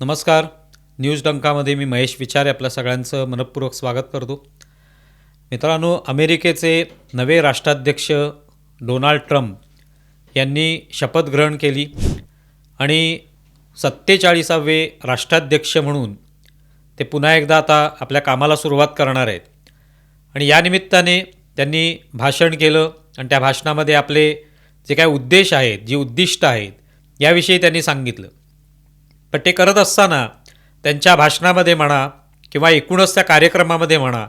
नमस्कार. न्यूज डंकामध्ये मी महेश विचारे आपल्या सगळ्यांचं मनपूर्वक स्वागत करतो. मित्रांनो अमेरिकेचे नवे राष्ट्राध्यक्ष डोनाल्ड ट्रम्प यांनी शपथ ग्रहण केली आणि सत्तेचाळीसावे राष्ट्राध्यक्ष म्हणून ते पुन्हा एकदा आता आपल्या कामाला सुरुवात करणार आहेत. आणि या निमित्ताने त्यांनी भाषण केलं आणि त्या भाषणामध्ये आपले जे काय उद्देश आहेत जी उद्दिष्ट आहेत याविषयी त्यांनी सांगितलं. पण ते करत असताना त्यांच्या भाषणामध्ये म्हणा किंवा एकूणच त्या कार्यक्रमामध्ये म्हणा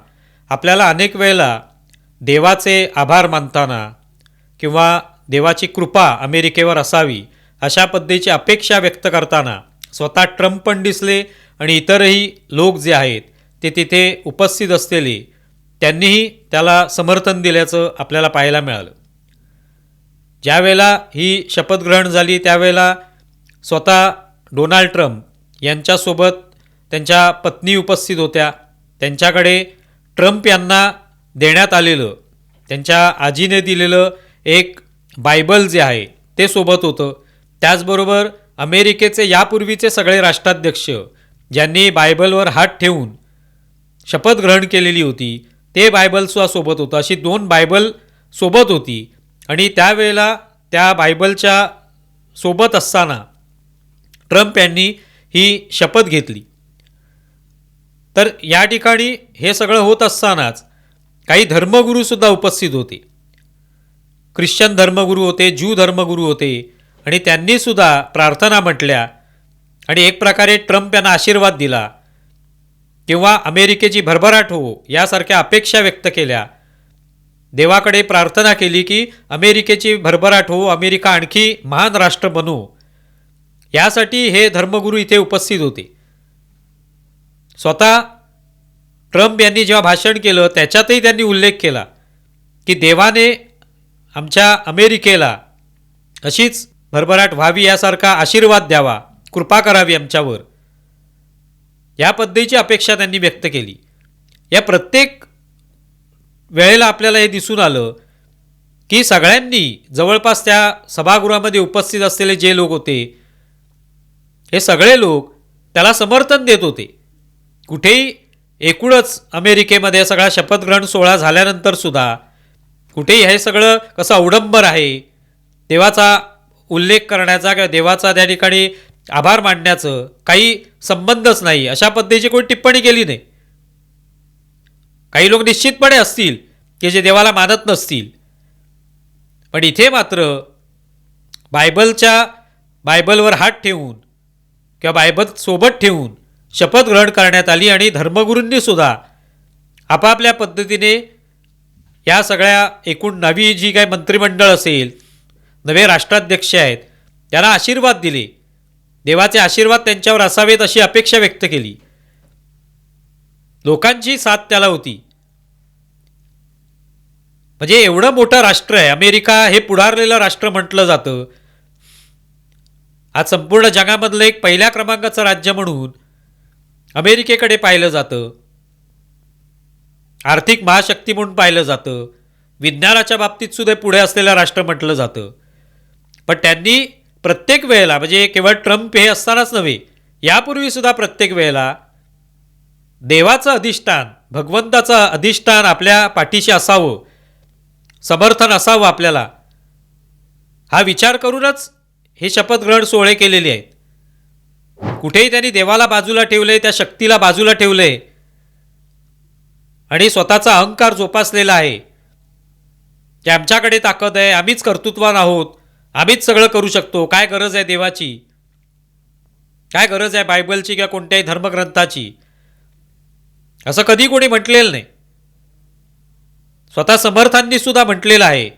आपल्याला अनेक वेळेला देवाचे आभार मानताना किंवा देवाची कृपा अमेरिकेवर असावी अशा पद्धतीची अपेक्षा व्यक्त करताना स्वतः ट्रम्प पण दिसले आणि इतरही लोक जे आहेत ते तिथे उपस्थित असलेले त्यांनीही त्याला समर्थन दिल्याचं आपल्याला पाहायला मिळालं. ज्यावेळेला ही शपथग्रहण झाली त्यावेळेला स्वतः डोनाल्ड ट्रम्प यांच्यासोबत त्यांच्या पत्नी उपस्थित होत्या. त्यांच्याकडे ट्रम्प यांना देण्यात आलेलं त्यांच्या आजीने दिलेलं एक बायबल जे आहे ते सोबत होतं. त्याचबरोबर अमेरिकेचे यापूर्वीचे सगळे राष्ट्राध्यक्ष ज्यांनी बायबलवर हात ठेवून शपथ ग्रहण केलेली होती ते बायबलसुद्धा सोबत होतं. अशी दोन बायबल सोबत होती. आणि त्यावेळेला त्या बायबलच्या सोबत असताना ट्रम्प यांनी ही शपथ घेतली. तर या ठिकाणी हे सगळं होत असतानाच काही धर्मगुरूसुद्धा उपस्थित होते. ख्रिश्चन धर्मगुरू होते ज्यू धर्मगुरू होते आणि त्यांनीसुद्धा प्रार्थना म्हटल्या आणि एक प्रकारे ट्रम्प यांना आशीर्वाद दिला किंवा अमेरिकेची भरभराट हो यासारख्या अपेक्षा व्यक्त केल्या. देवाकडे प्रार्थना केली की अमेरिकेची भरभराट हो अमेरिका आणखी महान राष्ट्र बनू. यासाठी हे धर्मगुरू इथे उपस्थित होते. स्वतः ट्रम्प यांनी जेव्हा भाषण केलं त्याच्यातही त्यांनी उल्लेख केला की देवाने आमच्या अमेरिकेला अशीच भरभराट व्हावी यासारखा आशीर्वाद द्यावा कृपा करावी आमच्यावर. या पद्धतीची अपेक्षा त्यांनी व्यक्त केली. या प्रत्येक वेळेला आपल्याला हे दिसून आलं की सगळ्यांनी जवळपास त्या सभागृहामध्ये उपस्थित असलेले जे लोक होते हे सगळे लोक त्याला समर्थन देत होते. कुठेही एकूणच अमेरिकेमध्ये सगळा शपथग्रहण सोहळा झाल्यानंतर सुद्धा कुठेही हे सगळं कसं अवडंबर आहे देवाचा उल्लेख करण्याचा किंवा देवाचा त्या ठिकाणी आभार मानण्याचं काही संबंधच नाही अशा पद्धतीची कोणी टिप्पणी केली नाही. काही लोक निश्चितपणे असतील की जे देवाला मानत नसतील. पण इथे मात्र बायबलच्या बायबलवर हात ठेवून किंवा बायबल सोबत ठेवून शपथ ग्रहण करण्यात आली आणि धर्मगुरूंनी सुद्धा आपापल्या पद्धतीने या सगळ्या एकूण नवी जी काही मंत्रिमंडळ असेल नवे राष्ट्राध्यक्ष आहेत त्यांना आशीर्वाद दिले. देवाचे आशीर्वाद त्यांच्यावर असावेत अशी अपेक्षा व्यक्त केली. लोकांची साथ त्याला होती. म्हणजे एवढं मोठं राष्ट्र आहे अमेरिका हे पुढारलेलं राष्ट्र म्हटलं जातं. आज संपूर्ण जगामधलं एक पहिल्या क्रमांकाचं राज्य म्हणून अमेरिकेकडे पाहिलं जातं. आर्थिक महाशक्ती म्हणून पाहिलं जातं. विज्ञानाच्या बाबतीत सुद्धा पुढे असलेलं राष्ट्र म्हटलं जातं. पण त्यांनी प्रत्येक वेळेला म्हणजे केवळ ट्रम्प हे असतानाच नव्हे यापूर्वीसुद्धा प्रत्येक वेळेला देवाचं अधिष्ठान भगवंताचं अधिष्ठान आपल्या पाठीशी असावं समर्थन असावं आपल्याला हा विचार करूनच हे शपथग्रहण सोहळे केलेले आहेत कुठेही त्यांनी देवाला बाजूला ठेवले त्या शक्तीला बाजूला ठेवले आणि स्वतःचा अहंकार जोपासलेला आहे. की आमच्याकडे ताकद आहे आम्हीच कर्तृत्वान आहोत. आम्हीच सगळं करू शकतो. काय गरज आहे देवाची? काय गरज आहे बायबलची किंवा कोणत्याही धर्मग्रंथाची? असं कधी कोणी म्हटलेलं नाही. स्वतः समर्थांनी सुद्धा म्हटलेलं आहे.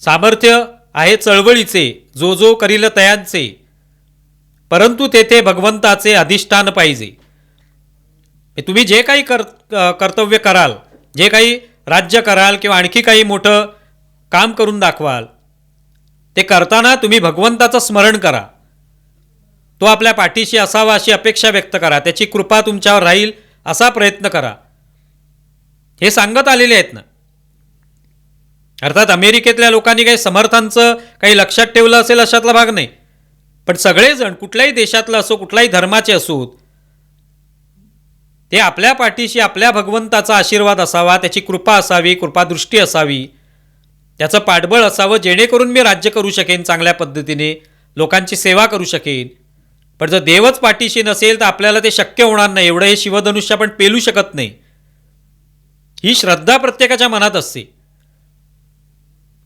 सामर्थ्य आहे चळवळीचे जो जो करील तयांचे. परंतु तेथे भगवंताचे अधिष्ठान पाहिजे. तुम्ही जे काही कर कर्तव्य कराल जे काही राज्य कराल किंवा आणखी काही मोठं काम करून दाखवाल ते करताना तुम्ही भगवंताचं स्मरण करा. तो आपल्या पाठीशी असावा अशी अपेक्षा व्यक्त करा. त्याची कृपा तुमच्यावर राहील असा प्रयत्न करा. हे सांगत आलेले आहेत ना? अर्थात अमेरिकेतल्या लोकांनी काही समर्थांचं काही लक्षात ठेवलं असेल अशातला भाग नाही. पण सगळेजण कुठल्याही देशातलं असो कुठल्याही धर्माचे असोत ते आपल्या पाठीशी आपल्या भगवंताचा आशीर्वाद असावा त्याची कृपा असावी कृपादृष्टी असावी त्याचं पाठबळ असावं जेणेकरून मी राज्य करू शकेन चांगल्या पद्धतीने लोकांची सेवा करू शकेन. पण जर देवच पाठीशी नसेल तर आपल्याला ते शक्य होणार नाही. एवढं हे शिवधनुष्य आपण पेलू शकत नाही. ही श्रद्धा प्रत्येकाच्या मनात असते.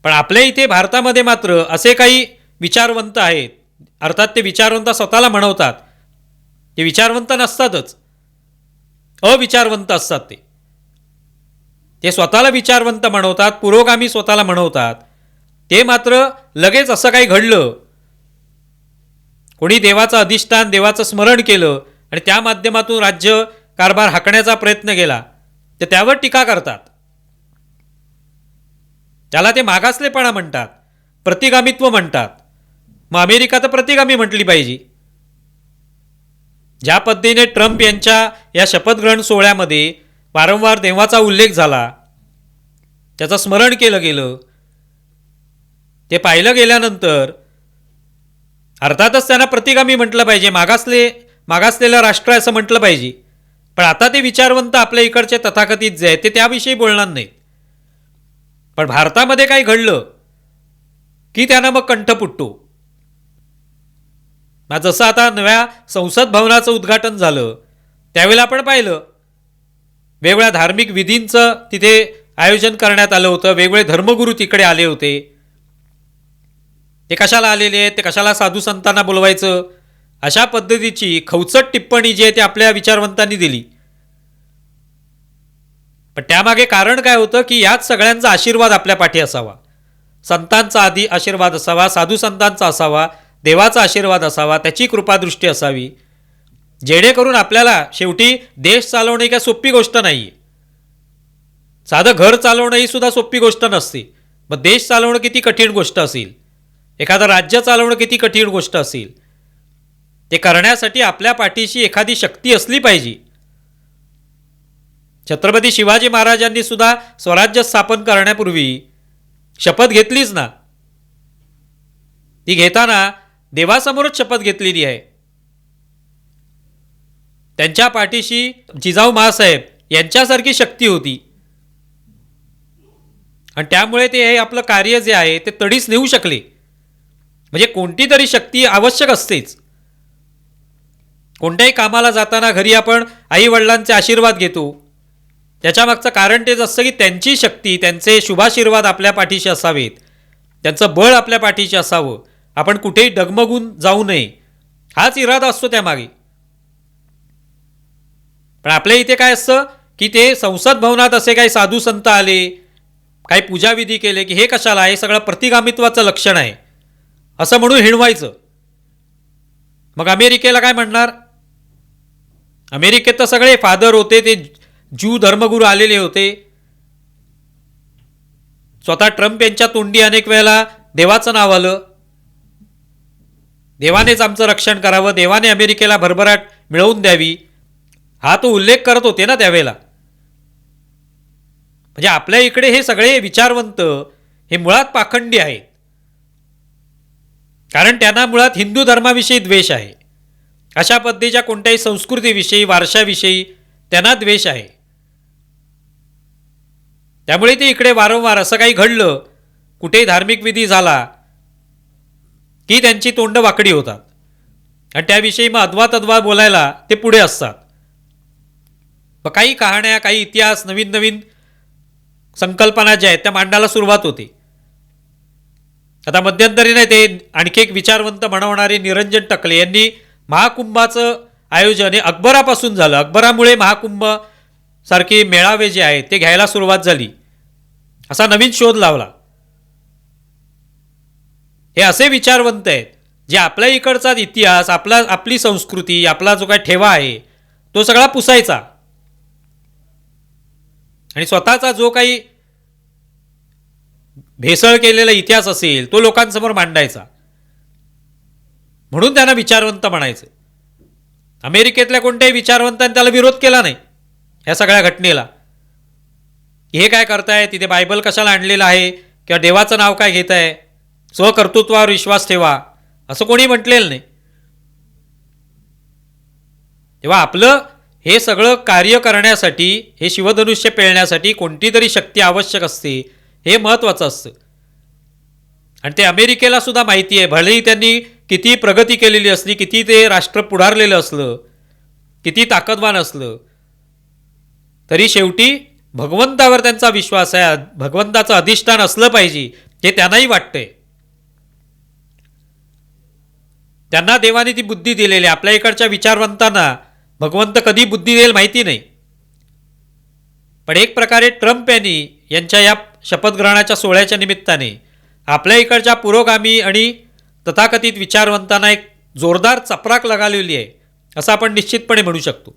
पण आपल्या इथे भारतामध्ये मात्र असे काही विचारवंत आहेत. अर्थात ते विचारवंत स्वतःला म्हणवतात. ते विचारवंत नसतातच. अविचारवंत असतात ते. ते स्वतःला विचारवंत म्हणवतात पुरोगामी स्वतःला म्हणवतात. ते मात्र लगेच असं काही घडलं. कोणी देवाचं अधिष्ठान देवाचं स्मरण केलं आणि त्या माध्यमातून राज्य कारभार हाकण्याचा प्रयत्न केला तर त्यावर टीका करतात. त्याला ते मागासलेपणा म्हणतात प्रतिगामित्व म्हणतात. मग अमेरिका तर प्रतिगामी म्हटली पाहिजे. ज्या पद्धतीने ट्रम्प यांच्या या शपथग्रहण सोहळ्यामध्ये वारंवार देवाचा उल्लेख झाला त्याचं स्मरण केलं गेलं ते पाहिलं गेल्यानंतर अर्थातच त्यांना प्रतिगामी म्हटलं पाहिजे मागासले मागासलेलं राष्ट्र आहे असं म्हटलं पाहिजे. पण आता ते विचारवंत आपल्या इकडचे तथाकथित जे आहेत ते त्याविषयी बोलणार नाहीत. पण भारतामध्ये काही घडलं की त्यांना मग कंठ फुटतो ना जसं आता नव्या संसद भवनाचं उद्घाटन झालं त्यावेळेला आपण पाहिलं वेगवेगळ्या धार्मिक विधींचं तिथे आयोजन करण्यात आलं होतं वेगवेगळे धर्मगुरू तिकडे आले होते. ते कशाला आलेले आहेत ते कशाला साधू संतांना बोलवायचं? अशा पद्धतीची खवचट टिप्पणी जी आहे ती आपल्या विचारवंतांनी दिली. पण त्यामागे कारण काय होतं की याच सगळ्यांचा आशीर्वाद आपल्या पाठी असावा. संतांचा आधी आशीर्वाद असावा साधू संतांचा असावा देवाचा आशीर्वाद असावा त्याची कृपादृष्टी असावी. जेणेकरून आपल्याला शेवटी देश चालवणे काय सोपी गोष्ट नाही. आहे साधं घर चालवणं ही सुद्धा सोपी गोष्ट नसते. मग देश चालवणं किती कठीण गोष्ट असेल? एखादं राज्य चालवणं किती कठीण गोष्ट असेल? ते करण्यासाठी आपल्या पाठीशी एखादी शक्ती असली पाहिजे. छत्रपती शिवाजी महाराजांनी सुद्धा स्वराज्य स्थापन करण्यापूर्वी शपथ घेतलीच ना. ती घेताना देवासमोरच शपथ घेतलेली आहे. त्यांच्या पाठीशी जिजाऊ महासाहेब यांच्यासारखी शक्ती होती. आणि त्यामुळे ते हे आपलं कार्य जे आहे ते तडीच नेऊ शकले. म्हणजे कोणती तरी शक्ती आवश्यक असतेच. कोणत्याही कामाला जाताना घरी आपण आई वडिलांचे आशीर्वाद घेतो. त्याच्यामागचं कारण तेच असतं की त्यांची शक्ती त्यांचे शुभाशीर्वाद आपल्या पाठीशी असावेत. त्यांचं बळ आपल्या पाठीशी असावं. आपण कुठेही डगमगून जाऊ नये. हाच इरादा असतो त्यामागे. पण आपल्या इथे काय असतं की ते संसद भवनात असे काही साधू संत आले काही पूजाविधी केले की हे कशाला? हे सगळं प्रतिगामित्वाचं लक्षण आहे. असं म्हणून हिणवायचं. मग अमेरिकेला काय म्हणणार? अमेरिकेत तर सगळे फादर होते ते ज्यू धर्मगुरू आलेले होते. स्वतः ट्रम्प यांच्या तोंडी अनेक वेळेला देवाचं नाव आलं. देवानेच आमचं रक्षण करावं देवाने अमेरिकेला भरभराट मिळवून द्यावी हा तो उल्लेख करत होते ना त्यावेळेला. म्हणजे आपल्या इकडे हे सगळे विचारवंत हे मुळात पाखंडी आहेत. कारण त्यांना मुळात हिंदू धर्माविषयी द्वेष आहे. अशा पद्धतीच्या कोणत्याही संस्कृतीविषयी वारशाविषयी त्यांना द्वेष आहे. त्यामुळे ते इकडे वारंवार असं काही घडलं कुठेही धार्मिक विधी झाला की त्यांची तोंड वाकडी होतात. आणि त्याविषयी मग अद्वा तद्वा बोलायला ते पुढे असतात. मग काही कहाण्या काही इतिहास नवीन नवीन संकल्पना ज्या आहेत त्या मांडायला सुरुवात होते. आता मध्यंतरी नाही ते आणखी एक विचारवंत म्हणवणारे निरंजन टकले यांनी महाकुंभाचं आयोजन हे अकबरापासून झालं. अकबरामुळे महाकुंभ सारखे मेळावे जे आहेत ते घ्यायला सुरुवात झाली. असा नवीन शोध लावला. हे असे विचारवंत आहेत जे आपल्या इकडचा इतिहास आपला आपली संस्कृती आपला जो काय ठेवा आहे तो सगळा पुसायचा. आणि स्वतःचा जो काही भेसळ केलेला इतिहास असेल तो लोकांसमोर मांडायचा. म्हणून त्यांना विचारवंत म्हणायचं. अमेरिकेतल्या कोणत्याही विचारवंतांनी त्याला विरोध केला नाही ह्या सगळ्या घटनेला. हे काय करताय? तिथे बायबल कशाला आणलेलं आहे? किंवा देवाचं नाव काय घेत आहे स्वकर्तृत्वावर विश्वास ठेवा. असं कोणी म्हटलेलं नाही. तेव्हा आपलं हे सगळं कार्य करण्यासाठी हे शिवधनुष्य पेळण्यासाठी कोणती तरी शक्ती आवश्यक असते हे महत्त्वाचं असतं. आणि ते अमेरिकेला सुद्धा माहिती आहे. भलेही त्यांनी किती प्रगती केलेली असली किती ते राष्ट्र पुढारलेलं असलं किती ताकदवान असलं तरी शेवटी भगवंतावर त्यांचा विश्वास आहे भगवंताचं अधिष्ठान असलं पाहिजे हे त्यांनाही वाटतंय. त्यांना देवाने ती बुद्धी दिलेली आहे. आपल्या इकडच्या विचारवंतांना भगवंत कधी बुद्धी देईल माहिती नाही. पण एक प्रकारे ट्रम्प यांनी यांच्या या शपथग्रहणाच्या सोहळ्याच्या निमित्ताने आपल्या इकडच्या पुरोगामी आणि तथाकथित विचारवंतांना एक जोरदार चपराक लगावलेली आहे असं आपण निश्चितपणे म्हणू शकतो.